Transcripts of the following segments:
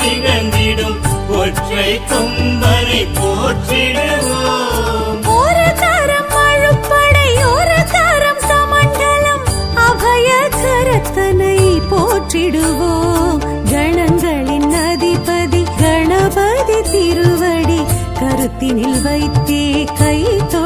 திகழ்ந்திடும். ஒற்றை கொம்பனை போற்றிடுவோம். ஒரு தரம் அழுப்படை ஒரு தரம் சமண்டலம். அபய கரத்தனை போற்றிடுவோம். கணங்களின் அதிபதி கணபதி திருவடி கருத்தினில் வைத்தே கை தொழுவோம்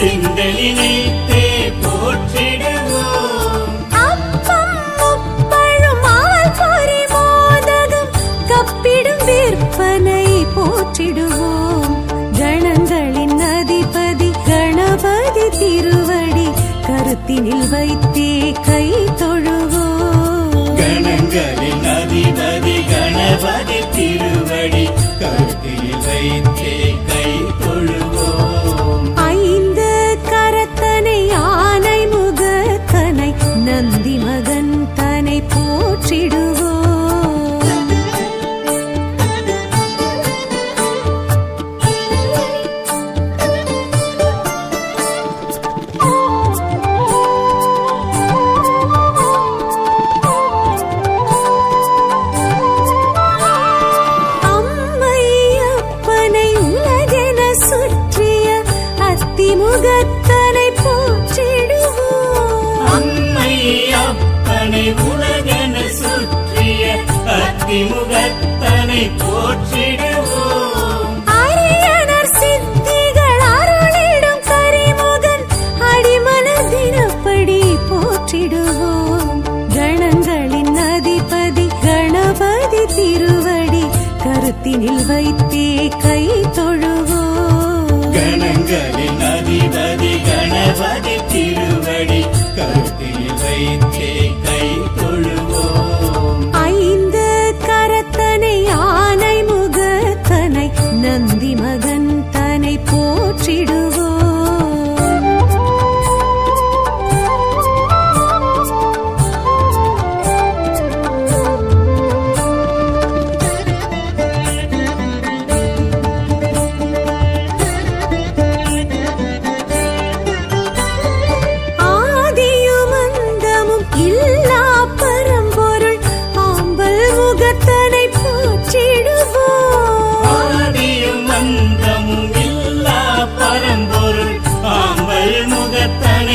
சிந்தலினைத்தே போற்றிடுவோம். அப்பம் முப்பழும் ஆள் பொறி மோதகம் கப்பிடும் விற்பனை போற்றிடுவோம். கணங்களின் அதிபதி கணபதி திருவடி கருத்தினில் வைத்தே கை தொழுவோம். கணங்களின் அதிபதி கணபதி திருவடி கருத்தில் வைத்தே கை தொழுவோம். அத்திமுகத்தனை போற்றிடுவோம். அரியணர் சித்திகள் அருளிடும் கரிமுகன் அடிமலர் தினப்படி போற்றிடுவோம். கணங்களின் அதிபதி கணபதி திருவடி கருத்தினில் வைத்தே கை தொழுவோம். கணங்களின் அதிபதி கணபதி திருவடி கருத்தில் வைத்தே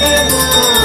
கை